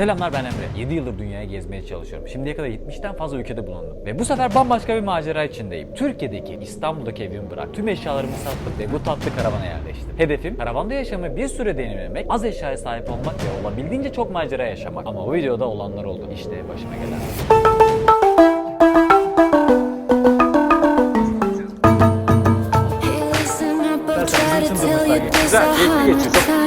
Selamlar ben Emre. 7 yıldır dünyayı gezmeye çalışıyorum. Şimdiye kadar 70'ten fazla ülkede bulundum. Ve bu sefer bambaşka bir macera içindeyim. Türkiye'deki İstanbul'daki evimi bırak. Tüm eşyalarımı sattım ve bu tatlı karavana yerleştim. Hedefim karavanda yaşamayı bir süre deneyimlemek, az eşyaya sahip olmak ve olabildiğince çok macera yaşamak. Ama bu videoda olanlar oldu. İşte başıma gelen. Güzel, keyifli geçiyor.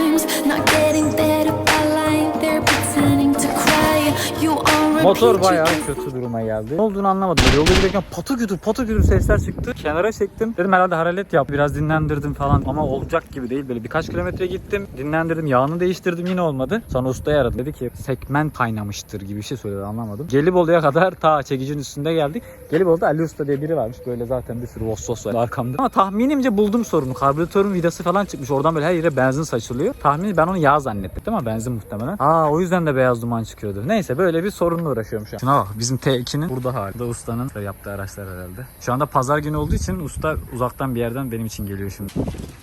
Motor bayağı kötü duruma geldi. Ne olduğunu anlamadım. Yolda giderken patı kütür patı kütür sesler çıktı. Kenara çektim. Dedim herhalde hararet yap. Biraz dinlendirdim falan. Ama olacak gibi değil. Böyle birkaç kilometre gittim. Dinlendirdim. Yağını değiştirdim. Yine olmadı. Sonra ustayı aradım. Dedi ki segment kaynamıştır gibi bir şey söyledi. Anlamadım. Gelibolu'ya kadar ta çekicinin üstünde geldik. Gelibolu'da Ali Usta diye biri varmış. Böyle zaten bir sürü vossos var arkamda. Ama tahminimce buldum sorunu. Karbüratörün vidası falan çıkmış. Oradan böyle her yere benzin saçılıyor. Tahmini ben onu yağ zannettim ama benzin muhtemelen. Aa o yüzden de beyaz duman çıkıyordu. Neyse böyle bir sorunla uğraşıyorum şu an. Şuna bak bizim T2'nin burada hali. Da ustanın yaptığı araçlar herhalde. Şu anda pazar günü olduğu için usta uzaktan bir yerden benim için geliyor şimdi.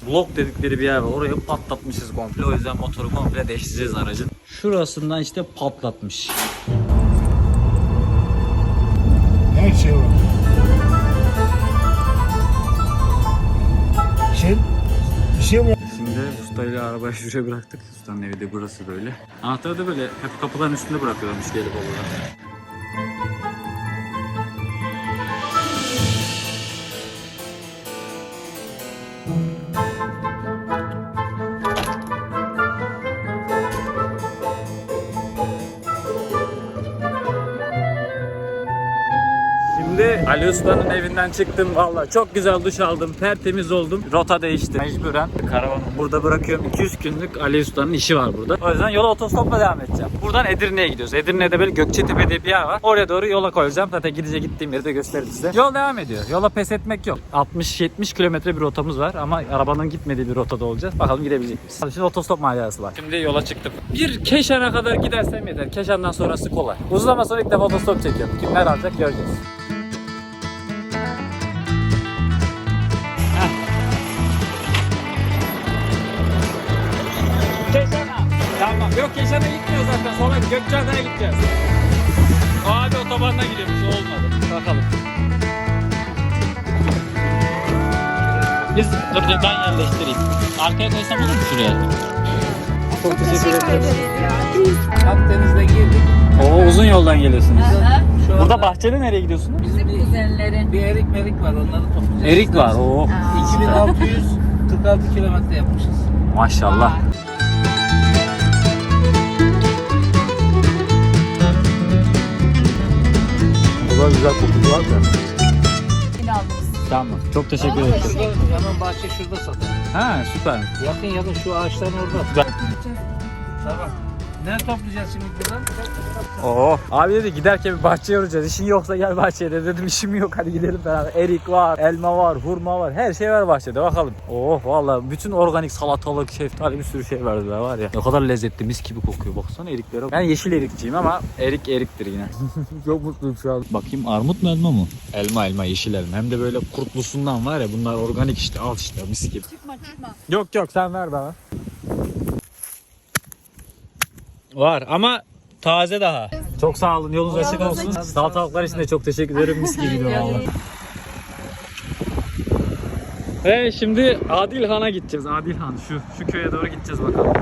Blok dedikleri bir yer var. Orayı patlatmışız komple. O yüzden motoru komple değiştireceğiz aracın. Şurasından işte patlatmış. Her şey var. Ustayla arabayı şuraya bıraktık. Ustanın evi de burası böyle. Anahtarı da böyle hep kapıların üstünde bırakıyorlarmış gelip olarak. Usta'nın evinden çıktım. Valla çok güzel duş aldım. Tertemiz oldum. Rota değişti. Mecburen karavanı burada bırakıyorum. 200 günlük Ali Usta'nın işi var burada. O yüzden yola otostopla devam edeceğim. Buradan Edirne'ye gidiyoruz. Edirne'de böyle Gökçetepe diye bir yer var. Oraya doğru yola koyacağım. Zaten gidecek gittiğim yeri de gösteririm size. Yol devam ediyor. Yola pes etmek yok. 60-70 kilometre bir rotamız var ama arabanın gitmediği bir rotada olacağız. Bakalım gidebilecek miyiz? Şimdi otostop macerası var. Şimdi yola çıktım. Bir Keşan'a kadar gidersem yeter. Keşan'dan sonrası kolay. Uzun sonra ilk defa otostop çekiyorum. Kimler alacak göreceğiz. Keşan'a gitmiyor zaten. Sonra Gökçeada'ya gideceğiz. Abi otobanına gidiyormuş. Olmadı. Bakalım. Biz dur dur, ben yerleştireyim. Arkaya koysam olur mu şuraya? Çok teşekkür ederim. Akdeniz'den geldik. Oo uzun yoldan geliyorsunuz. Şu Burada bahçede nereye gidiyorsunuz? bizim bir, bir erik merik var onları toplayacağız. Erik var. Oo. 2646 kilometre yapmışız. Maşallah. Kadar güzel kokusu var da. Tamam. Çok teşekkür ederim. Şurada, hemen bahçe şurada satın. Ha süper. Yakın yakın şu ağaçların orada. Tamam. Ne toplayacağız şimdi buradan? Oo. Abi dedi giderken bir bahçeye uğrayacağız. İşin yoksa gel bahçeye de. Dedim işim yok hadi gidelim beraber. Erik var, elma var, hurma var. Her şey var bahçede bakalım. Oh vallahi bütün organik salatalık, şeftali bir sürü şey verdiler var ya. Ne kadar lezzetli mis gibi kokuyor baksana eriklere. Ben yeşil erikçiyim ama erik eriktir yine. Çok mutluyum şu an. Bakayım armut mu elma mı? Elma elma yeşil elma. Hem de böyle kurtlusundan var ya bunlar organik işte al işte mis gibi. Çıkma çıkma. Yok yok sen ver bana. Var ama taze daha. Çok sağ olun. Yolunuz açık olsun. Salatalıklar için de çok teşekkür ederim. Mis gibi gidiyor valla. Ve şimdi Adilhan'a gideceğiz. Adilhan şu şu köye doğru gideceğiz bakalım.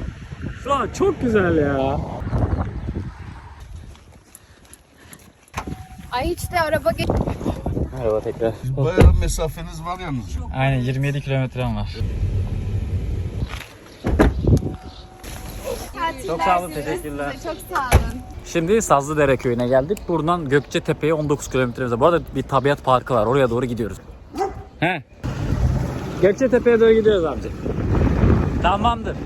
Şu an çok güzel ya. Ay hiç de araba geç. Merhaba tekrar. Bayağı mesafeniz var yalnız. Aynen 27 kilometrem var. Çok sağ olun, teşekkürler. Çok sağ olun. Şimdi Sazlıdere köyüne geldik. Buradan Gökçetepe'ye 19 kilometremiz Bu arada bir tabiat parkı var. Oraya doğru gidiyoruz. He. Gökçetepe'ye doğru gidiyoruz amca. Tamamdır.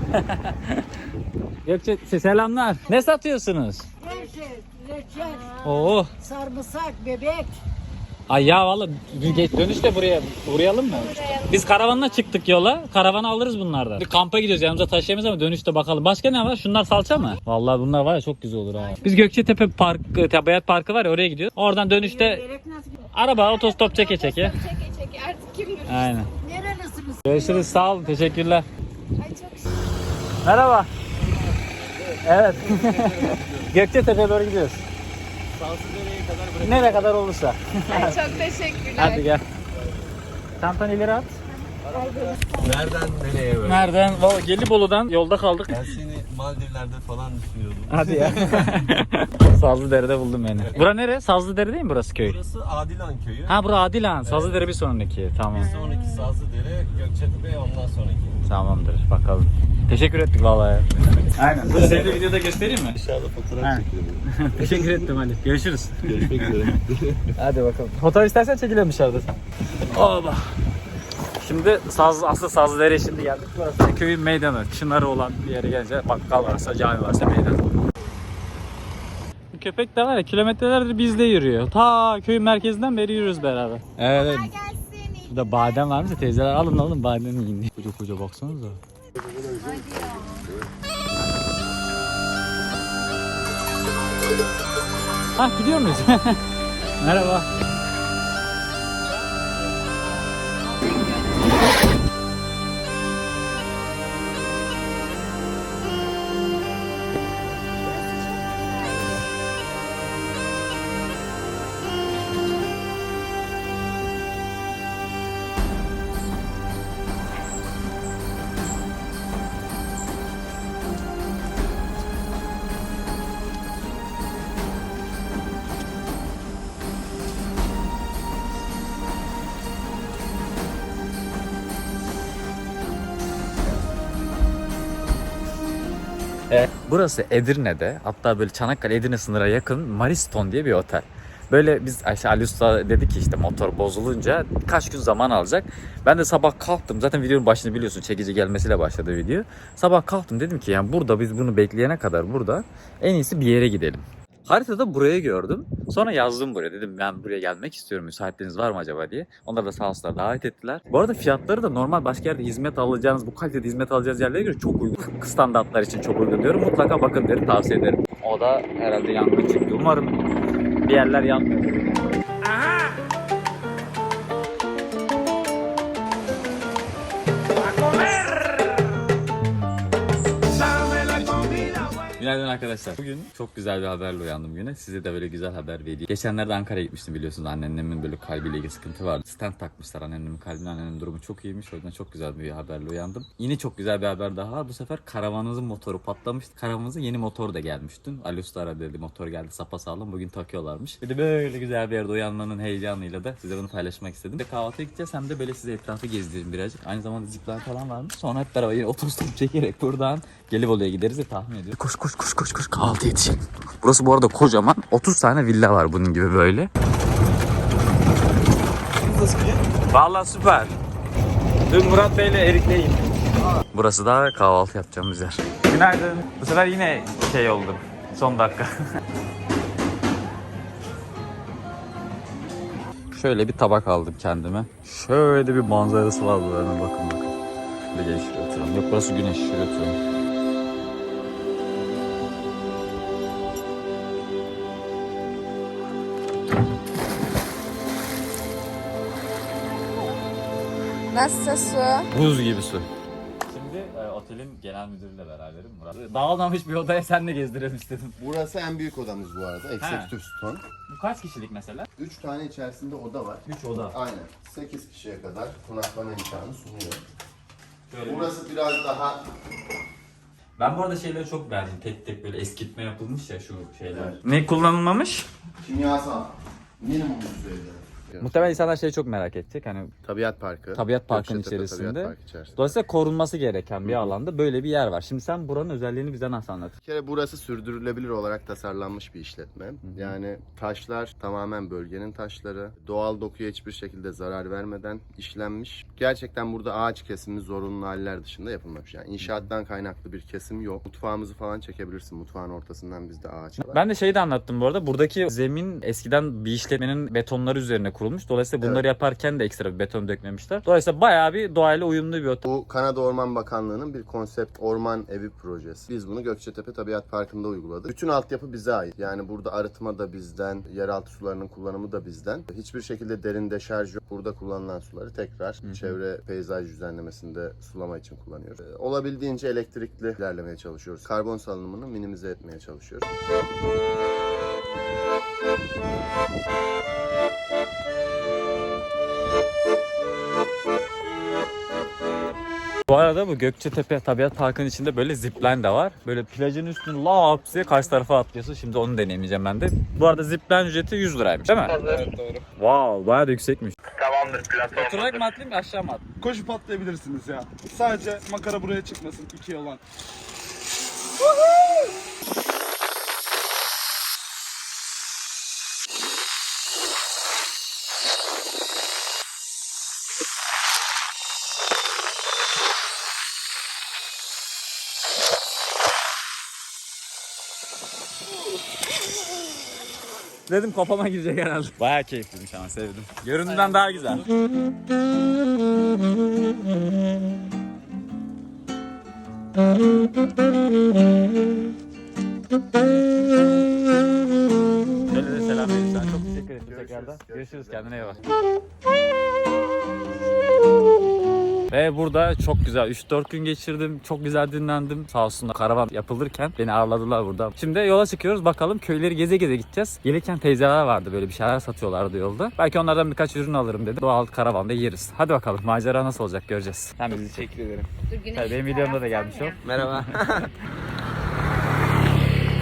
Gökçe selamlar. Ne satıyorsunuz? Her şey, reçel, Oo. sarımsak, bebek. Ay ya valla geç- dönüşte buraya uğrayalım mı? Biz karavanla çıktık yola. Karavana alırız bunlardan. Bir kampa gidiyoruz yanımıza taşıyamayız ama dönüşte bakalım. Başka ne var? Şunlar salça mı? Vallahi bunlar var ya çok güzel olur ha. Biz Gökçetepe Park, Tabiat Parkı var ya oraya gidiyoruz. Oradan dönüşte araba otostop çeke çeke. Çeke çeke artık kim bilir. Aynen. Nerelisiniz? Görüşürüz sağ olun teşekkürler. Ay çok Merhaba. Evet. Gökçetepe'ye doğru gidiyoruz. Nereye kadar olursa. Çok teşekkürler. Hadi gel. Çantanı ileri at. Nereden nereye böyle? Nereden? Valla Gelibolu'dan yolda kaldık. Ben seni Maldivler'de falan düşünüyordum. Hadi ya. Sazlıdere'de buldum beni. Bura nere? Sazlıdere değil mi burası köy? Burası Adilan köyü. Ha bura Adilan. Sazlıdere bir sonraki. Tamam. Bir sonraki Sazlıdere, Gökçetepe ondan sonraki. Tamamdır. Bakalım. Teşekkür ettik vallahi. Aynen. Dur seni de videoda göstereyim mi? Dışarıda fotoğraf çekiyorum. Teşekkür ettim hadi. Görüşürüz. Görüşmek üzere. Hadi bakalım. Fotoğraf istersen çekelim dışarıda. Allah. Şimdi saz, aslı Sazlıdere'ye şimdi geldik. Burası da köyün meydanı. Çınarı olan bir yere gelince bakkal varsa, cami varsa meydan. Bu köpek de var ya kilometrelerdir bizde yürüyor. Ta köyün merkezinden beri yürürüz beraber. Evet. Gelsin. Burada badem varmış ya teyzeler alın alın badem yiyin. Koca koca baksanıza. Ha gidiyor muyuz? Merhaba. Burası Edirne'de hatta böyle Çanakkale Edirne sınıra yakın Mariston diye bir otel. Böyle biz Ayşe Ali Usta dedi ki işte motor bozulunca kaç gün zaman alacak. Ben de sabah kalktım. Zaten videonun başını biliyorsun çekici gelmesiyle başladı video. Sabah kalktım dedim ki yani burada biz bunu bekleyene kadar burada en iyisi bir yere gidelim. Haritada burayı gördüm. Sonra yazdım buraya. Dedim ben buraya gelmek istiyorum. Müsaitliğiniz var mı acaba diye. Onlar da sağ olsunlar davet ettiler. Bu arada fiyatları da normal başka yerde hizmet alacağınız, bu kalitede hizmet alacağınız yerlere göre çok uygun. Standartlar için çok uygun diyorum. Mutlaka bakın derim, tavsiye ederim. O da herhalde yangın çıktı. Umarım bir yerler yanmıyor. Günaydın arkadaşlar. Bugün çok güzel bir haberle uyandım güne. Size de böyle güzel haber vereyim. Geçenlerde Ankara'ya gitmiştim biliyorsunuz. Anneannemin böyle kalbiyle ilgili sıkıntı vardı. Stent takmışlar anneannemin kalbine. Anneannemin durumu çok iyiymiş. O yüzden çok güzel bir haberle uyandım. Yine çok güzel bir haber daha var. Bu sefer karavanınızın motoru patlamıştı. Karavanınıza yeni motor da gelmiş dün. Ali dedi motor geldi sapasağlam. Bugün takıyorlarmış. Bir de böyle güzel bir yerde uyanmanın heyecanıyla da size bunu paylaşmak istedim. De kahvaltıya gideceğiz hem de böyle size etrafı gezdireyim birazcık. Aynı zamanda zipler falan varmış. Sonra hep beraber yine otostop çekerek buradan Gelibolu'ya gideriz diye tahmin ediyorum. Koş koş koş koş koş kahvaltı yetişelim. Burası bu arada kocaman. 30 tane villa var bunun gibi böyle. Vallahi süper. Dün Murat Bey'le Erik'leyim. Burası da kahvaltı yapacağımız yer. Günaydın. Bu sefer yine şey oldum. Son dakika. Şöyle bir tabak aldım kendime. Şöyle bir manzarası var buranın bakın bakın. Bir şuraya oturalım. Yok burası güneş şuraya oturalım. Nasıl su? Buz gibi su. Şimdi e, otelin genel müdürüyle beraberim Murat. Dağılmamış bir odaya sen de gezdirelim istedim. Burası en büyük odamız bu arada. Executive Stone. Bu kaç kişilik mesela? 3 tane içerisinde oda var. 3 oda. Aynen. 8 kişiye kadar konaklama imkanı sunuyor. Şöyle Burası biraz daha Ben bu arada şeyleri çok beğendim. Tek tek böyle eskitme yapılmış ya şu şeyler. Evet. Ne kullanılmamış? kimyasal. Minimum düzeyde. Muhtemelen insanlar şeyi çok merak edecek. Hani Tabiat Parkı. Tabiat Parkı'nın Gökçetepe içerisinde. Tabiat Parkı içerisinde. Dolayısıyla korunması gereken bir alanda böyle bir yer var. Şimdi sen buranın özelliğini bize nasıl anlat? Bir kere burası sürdürülebilir olarak tasarlanmış bir işletme. Yani taşlar tamamen bölgenin taşları. Doğal dokuya hiçbir şekilde zarar vermeden işlenmiş. Gerçekten burada ağaç kesimi zorunlu haller dışında yapılmamış. Yani inşaattan kaynaklı bir kesim yok. Mutfağımızı falan çekebilirsin. Mutfağın ortasından bizde ağaç var. Ben de şeyi de anlattım bu arada. Buradaki zemin eskiden bir işletmenin betonları üzerine kurulmuş. Dolayısıyla bunları yaparken de ekstra bir beton dökmemişler. Dolayısıyla bayağı bir doğayla uyumlu bir otel. Bu Kanada Orman Bakanlığı'nın bir konsept orman evi projesi. Biz bunu Gökçetepe Tabiat Parkı'nda uyguladık. Bütün altyapı bize ait. Yani burada arıtma da bizden, yeraltı sularının kullanımı da bizden. Hiçbir şekilde derin deşarj yok. Burada kullanılan suları tekrar çevre peyzaj düzenlemesinde sulama için kullanıyoruz. Ee, Olabildiğince elektrikli ilerlemeye çalışıyoruz. Karbon salınımını minimize etmeye çalışıyoruz. Bu arada bu Gökçetepe Tabiat Parkı'nın içinde böyle zipline de var. Böyle plajın üstüne laps diye karşı tarafa atlıyorsun. Şimdi onu deneyimleyeceğim ben de. Bu arada zipline ücreti 100 liraymış değil mi? Evet doğru. Wow bayağı da yüksekmiş. Tamamdır platform. Oturarak mı atlayayım aşağı mı atlayayım? Koşup atlayabilirsiniz ya. Sadece makara buraya çıkmasın. iki olan. Dedim kafama girecek herhalde. Bayağı keyifliymiş ama sevdim. Göründüğünden daha güzel. Şöyle de selam verin sana. Çok teşekkür ederim tekrardan. Görüşürüz. Kendine iyi bak. Ve burada çok güzel 3-4 gün geçirdim. Çok güzel dinlendim. Sağ olsunlar karavan yapılırken beni ağırladılar burada. Şimdi yola çıkıyoruz. Bakalım köyleri geze geze gideceğiz. Gelirken teyzeler vardı böyle bir şeyler satıyorlardı yolda. Belki onlardan birkaç ürün alırım dedi. Doğal karavanda yeriz. Hadi bakalım macera nasıl olacak göreceğiz. Sen bizi çek. Teşekkür ederim. Tabii benim videomda da gelmiş o. Merhaba.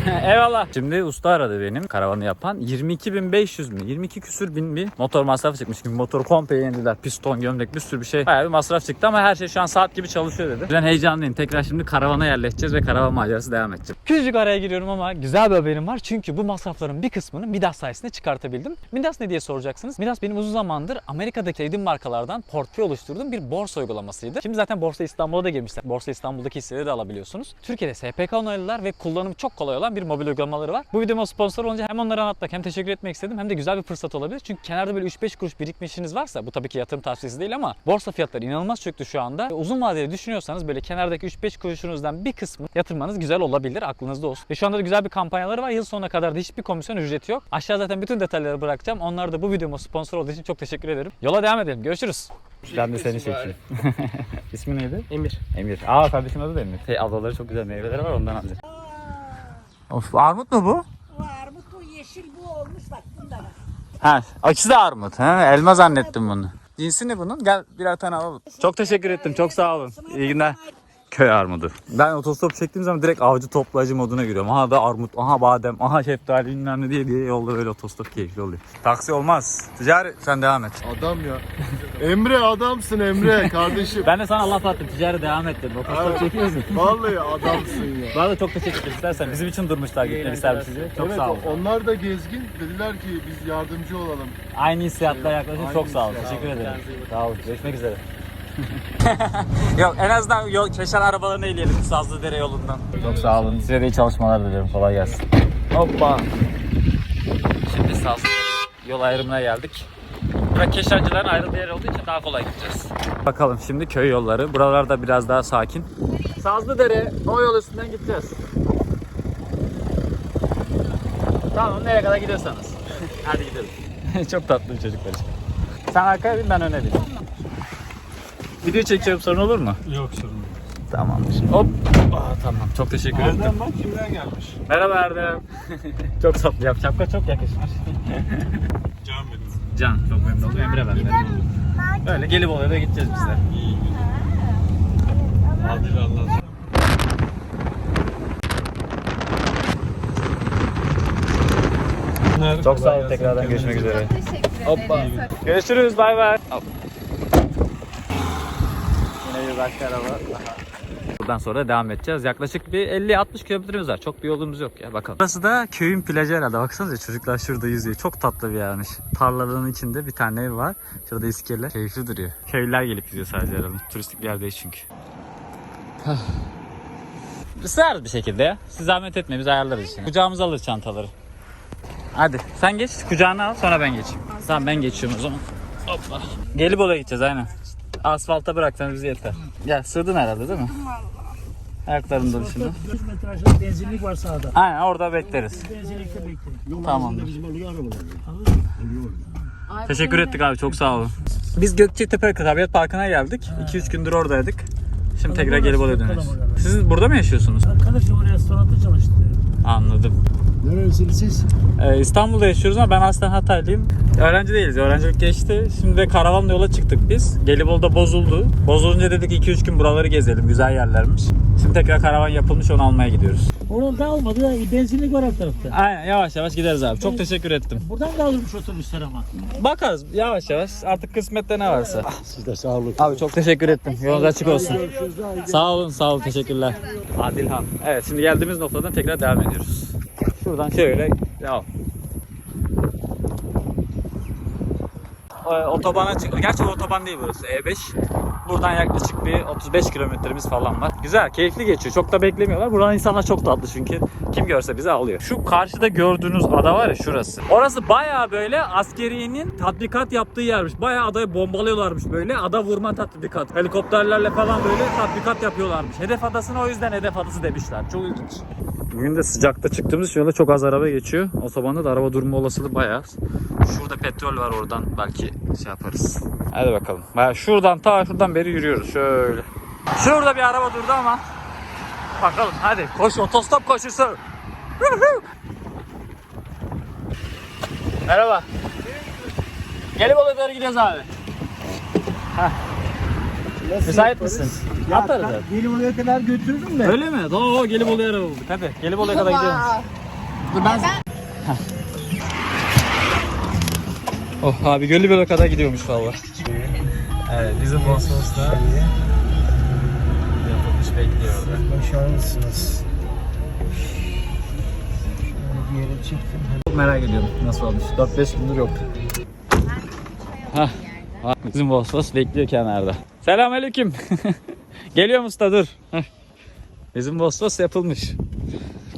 Eyvallah. Şimdi usta aradı benim karavanı yapan. 22.500 mü? 22 küsür bin bir motor masrafı çıkmış. Çünkü motoru komple yenildiler. Piston, gömlek bir sürü bir şey. Bayağı bir masraf çıktı ama her şey şu an saat gibi çalışıyor dedi. Ben heyecanlıyım. Tekrar şimdi karavana yerleşeceğiz ve karavan macerası devam edecek. Küçücük araya giriyorum ama güzel bir haberim var. Çünkü bu masrafların bir kısmını Midas sayesinde çıkartabildim. Midas ne diye soracaksınız? Midas benim uzun zamandır Amerika'daki sevdiğim markalardan portföy oluşturduğum bir borsa uygulamasıydı. Şimdi zaten Borsa İstanbul'a da girmişler. Borsa İstanbul'daki hisseleri de alabiliyorsunuz. Türkiye'de SPK onaylılar ve kullanımı çok kolay olan bir mobil uygulamaları var. Bu videoma sponsor olunca hem onları anlatmak hem teşekkür etmek istedim hem de güzel bir fırsat olabilir. Çünkü kenarda böyle 3-5 kuruş birikmişiniz varsa bu tabii ki yatırım tavsiyesi değil ama borsa fiyatları inanılmaz çöktü şu anda. Ve Uzun vadeli düşünüyorsanız böyle kenardaki 3-5 kuruşunuzdan bir kısmı yatırmanız güzel olabilir. Aklınızda olsun. Ve şu anda da güzel bir kampanyaları var. Yıl sonuna kadar da hiçbir komisyon ücreti yok. Aşağı zaten bütün detayları bırakacağım. Onlar da bu videoma sponsor olduğu için çok teşekkür ederim. Yola devam edelim. Görüşürüz. Ben de seni çekeyim. İsmi neydi? Emir. Emir. Aa kardeşim adı da Emir. Hey, ablaları çok güzel meyveleri var ondan alacağım. Of armut mu bu? Bu armut bu yeşil bu olmuş bak bunda bak. Ha, ikisi de armut. Ha, elma zannettim bunu. Cinsi ne bunun? Gel birer tane alalım. Çok teşekkür ettim. Çok sağ olun. İyi günler. Köy armudu. Ben otostop çektiğim zaman direkt avcı toplayıcı moduna giriyorum. Aha da armut, aha badem, aha şeftali bilmem ne diye diye yolda böyle otostop keyifli oluyor. Taksi olmaz. Ticari sen devam et. Adam ya. Emre adamsın Emre kardeşim. Ben de sana laf attım. Ticari devam et dedim. Otostop çekiyorsun. Vallahi adamsın ya. Bana da çok teşekkür ederim. İstersen bizim için durmuşlar gitmeli servisici. Çok evet, sağ olun. onlar da gezgin. Dediler ki biz yardımcı olalım. Aynı hissiyatla yaklaşın. Çok sağ olun. Teşekkür ederim. Sağ olun. Görüşmek üzere. Yok en azından yol, Keşan arabalarını eleyelim Sazlıdere yolundan. Çok sağ olun. Size de iyi çalışmalar diliyorum. Kolay gelsin. Hoppa. Şimdi Sazlıdere yol ayrımına geldik. Bura Keşancıların ayrıldığı yer olduğu için daha kolay gideceğiz. Bakalım şimdi köy yolları. Buralarda biraz daha sakin. Sazlıdere o yol üstünden gideceğiz. Tamam nereye kadar gidiyorsanız. Hadi gidelim. Çok tatlı çocuklar. Sen arkaya bin ben öne bineyim. Video çekiyorum sorun olur mu? Yok sorun Tamamdır. Hop. Aa, tamam. Çok teşekkür ederim. Erdem bak kimden gelmiş. Merhaba Erdem. çok tatlı yap. Şapka çok yakışmış. Can benim. Can çok memnun oldum. Emre ben memnun oldum. Böyle gelip oluyor da gideceğiz biz de. Hadi Allah. Çok sağ olun tekrardan görüşmek üzere. Teşekkür Hoppa. Görüşürüz bay bay. Başka araba. Buradan sonra devam edeceğiz. Yaklaşık bir 50-60 kilometremiz var. Çok bir yolumuz yok ya bakalım. Burası da köyün plajı herhalde. Baksanıza çocuklar şurada yüzüyor. Çok tatlı bir yermiş. Tarlaların içinde bir tane ev var. Şurada iskele. Keyifli duruyor. Köylüler gelip gidiyor sadece herhalde. Turistik bir yerdeyiz çünkü. Sığarız bir şekilde ya. Siz zahmet etmeyin biz ayarlarız içine. Kucağımıza alır çantaları. Hadi sen geç kucağına al sonra ben geçeyim. Tamam ben geçiyorum o zaman. Hoppa. Gelibolu'ya gideceğiz aynen. Asfalta bıraksanız bizi yeter. Ya sığdın herhalde değil mi? Ayaklarım dolu şimdi. 100 metre aşağıda benzinlik var sağda. Aynen orada bekleriz. Benzinlikte bekleyin. Tamamdır. Teşekkür ettik abi çok sağ olun. Biz Gökçetepe Tabiat Parkı'na geldik. 2-3 gündür oradaydık. Şimdi tekrar Gelibolu'ya dönüyoruz. Siz burada mı yaşıyorsunuz? Arkadaşım oraya restoranda çalıştı. Anladım. Nerelisiniz siz? Ee, İstanbul'da yaşıyoruz ama ben aslen Hataylıyım. Öğrenci değiliz. Öğrencilik geçti. Şimdi de karavanla yola çıktık biz. Gelibolu'da bozuldu. Bozulunca dedik 2-3 gün buraları gezelim. Güzel yerlermiş. Şimdi tekrar karavan yapılmış onu almaya gidiyoruz. Oradan da olmadı. da Benzinlik var alt tarafta. Aynen yavaş yavaş gideriz abi. Çok teşekkür ettim. Buradan da alırmış otobüsler ama. Bakarız yavaş yavaş. Artık kısmette ne varsa. Siz de sağ olun. Abi çok teşekkür ettim. Yolunuz açık olsun. Sağ olun, sağ olun. Teşekkürler. Adilhan. Evet, şimdi geldiğimiz noktadan tekrar devam ediyoruz. Şuradan şöyle devam. Otobana çık. Gerçi otoban değil burası. E5. Buradan yaklaşık bir 35 kilometremiz falan var. Güzel, keyifli geçiyor. Çok da beklemiyorlar. Buranın insanlar çok tatlı çünkü. Kim görse bizi alıyor. Şu karşıda gördüğünüz ada var ya şurası. Orası bayağı böyle askeriyenin tatbikat yaptığı yermiş. Bayağı adayı bombalıyorlarmış böyle. Ada vurma tatbikat. Helikopterlerle falan böyle tatbikat yapıyorlarmış. Hedef adasına o yüzden hedef adası demişler. Çok ilginç. Bugün de sıcakta çıktığımız için yolda çok az araba geçiyor. Otobanda da araba durma olasılığı bayağı. Şurada petrol var oradan belki şey yaparız. Hadi bakalım. Bayağı şuradan ta şuradan beri yürüyoruz şöyle. Şurada bir araba durdu ama. Bakalım hadi koş otostop koşusu. Merhaba. Gelibolu'ya doğru gidiyoruz abi. Heh. Müsait misin? Atarız abi. Benim oraya kadar götürdüm de. Öyle mi? Oo Gelibolu'ya araba bulduk. Hadi Gelibolu'ya kadar gidiyoruz. Oh abi Gelibolu'ya kadar gidiyormuş valla. Evet bizim Bosphorus da yapılmış bekliyor orada. Başarılısınız. Şöyle bir yere çektim. Çok merak ediyorum nasıl olmuş. 4-5 gündür yok. Bak, Bizim Bosphorus bekliyor kenarda. Selamünaleyküm. Geliyor usta dur. Bizim Bosphorus yapılmış.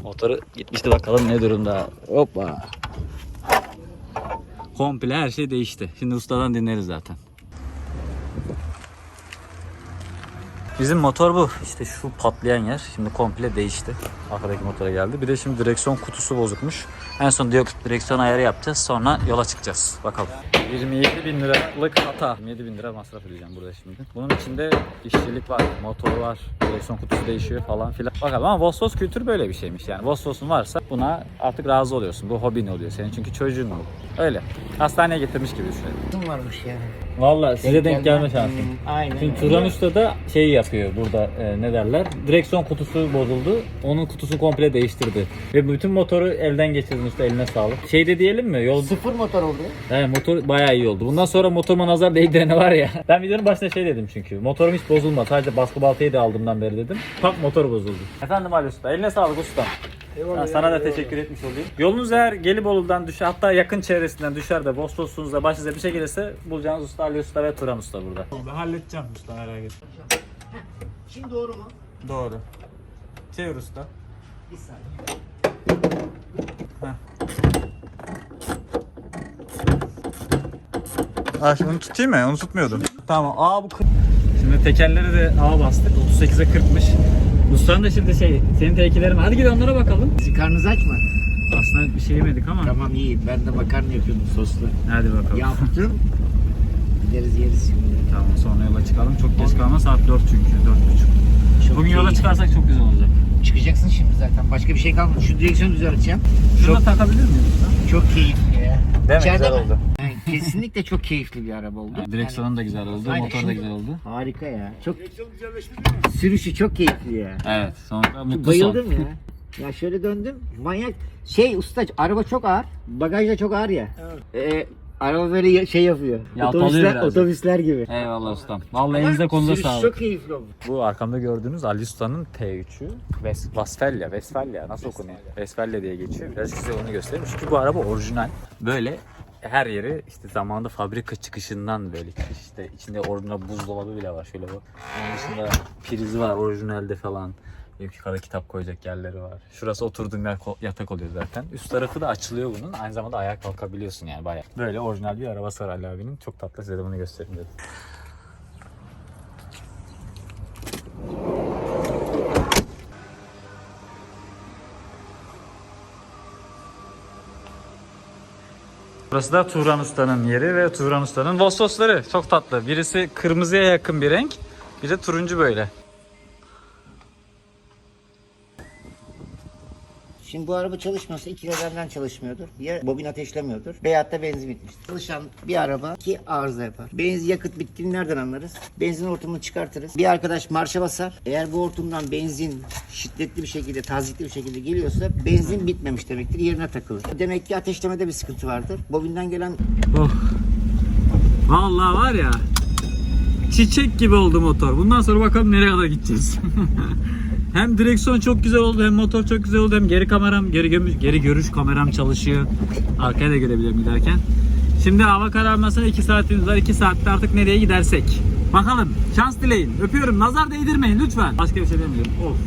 Motoru gitmişti bakalım ne durumda. Hoppa. Komple her şey değişti. Şimdi ustadan dinleriz zaten. Bizim motor bu. İşte şu patlayan yer şimdi komple değişti. Arkadaki motora geldi. Bir de şimdi direksiyon kutusu bozukmuş. En son dioksit direksiyon ayarı yapacağız. Sonra yola çıkacağız. Bakalım. 27 bin liralık hata. 27 bin lira masraf ödeyeceğim burada şimdi. Bunun içinde işçilik var, motoru var, direksiyon kutusu değişiyor falan filan. Bakalım ama Vosvos kültürü böyle bir şeymiş yani. Vosvos'un varsa buna artık razı oluyorsun. Bu hobin oluyor senin çünkü çocuğun bu. Öyle. Hastaneye getirmiş gibi düşünelim. Kim varmış yani? Valla size denk gelme şansım. Aynen. Şimdi Turan Usta da şey yapıyor burada e, ne derler direksiyon kutusu bozuldu onun kutusu komple değiştirdi ve bütün motoru elden geçirdin usta eline sağlık şey de diyelim mi yol Sıfır motor oldu. He, motor bayağı iyi oldu bundan sonra motoruma nazar değdirene var ya ben videonun başında şey dedim çünkü motorum hiç bozulmaz sadece baskı baltayı da aldığımdan beri dedim tak motor bozuldu efendim Ali Usta eline sağlık usta Ha, sana da teşekkür etmiş olayım. Yolunuz eğer Gelibolu'dan düşer hatta yakın çevresinden düşer de Bosphorus'unuzda başınıza bir şey gelirse bulacağınız usta Ali Usta ve Turan Usta burada. Ben halledeceğim usta merak etme. Şimdi doğru mu? Doğru. Çevir usta. Bir saniye. Aa şimdi tutayım mı? Onu tutmuyordum. Tamam. Aa bu Şimdi tekerleri de ağa bastık. 38'e 40'mış. Ustanın da şimdi şey, senin tekilerin Hadi gidin onlara bakalım. Sizin karnınız aç mı? Aslında bir şey yemedik ama. Tamam iyi. Ben de makarna yapıyordum soslu. Hadi bakalım. Yaptım. Gideriz yeriz şimdi. Tamam sonra yola çıkalım. Çok geç kalma. Saat 4 çünkü. 4.30. Çok Bugün yola iyi. çıkarsak çok güzel olacak. Çıkacaksın şimdi zaten. Başka bir şey kalmadı. Şu direksiyonu düzelteceğim. Şurada takabilir miyim? Çok keyifli ya. Değil mi? Güzel mi? oldu. Yani kesinlikle çok keyifli bir araba oldu. Yani direksiyonun da güzel oldu. Aynen, Motor da güzel oldu. Harika ya. Çok Sürüşü çok keyifli ya. Evet. Sonra mutlu Bayıldım son. ya. Ya şöyle döndüm. Manyak. Şey usta araba çok ağır. Bagaj da çok ağır ya. Ee, araba böyle şey yapıyor. Yalpalıyor otobüsler, birazcık. otobüsler gibi. Eyvallah ustam. Vallahi elinize konuza Sürüş sağlık. çok keyifli oldu. Bu arkamda gördüğünüz Ali Usta'nın T3'ü. Ves Westfalia, Westfalia nasıl okunuyor? Westfalia diye geçiyor. Biraz size onu göstereyim. Çünkü bu araba orijinal. Böyle her yeri işte zamanında fabrika çıkışından böyle işte içinde orijinal buzdolabı bile var şöyle bak. Onun dışında prizi var orijinalde falan. Yukarıda kitap koyacak yerleri var. Şurası oturduğum yer yatak oluyor zaten. Üst tarafı da açılıyor bunun. Aynı zamanda ayağa kalkabiliyorsun yani bayağı. Böyle orijinal bir arabası var abinin. Çok tatlı size de bunu göstereyim dedim. Burası da Turan Usta'nın yeri ve Turan Usta'nın Vosvosları. Çok tatlı. Birisi kırmızıya yakın bir renk. Bir de turuncu böyle. Şimdi bu araba çalışmasa iki nedenden çalışmıyordur. Ya bobin ateşlemiyordur veyahut da benzin bitmiştir. Çalışan bir araba ki arıza yapar. Benzin yakıt bittiğini nereden anlarız? Benzin hortumunu çıkartırız. Bir arkadaş marşa basar. Eğer bu hortumdan benzin şiddetli bir şekilde, tazikli bir şekilde geliyorsa benzin bitmemiş demektir. Yerine takılır. Demek ki ateşlemede bir sıkıntı vardır. Bobinden gelen Oh. Vallahi var ya çiçek gibi oldu motor. Bundan sonra bakalım nereye kadar gideceğiz. hem direksiyon çok güzel oldu hem motor çok güzel oldu hem geri kameram geri gömü- geri görüş kameram çalışıyor. Arkaya da görebilirim giderken. Şimdi hava kararmasına 2 saatimiz var. 2 saatte artık nereye gidersek. Bakalım. Şans dileyin. Öpüyorum. Nazar değdirmeyin lütfen. Başka bir şey demiyorum. Of.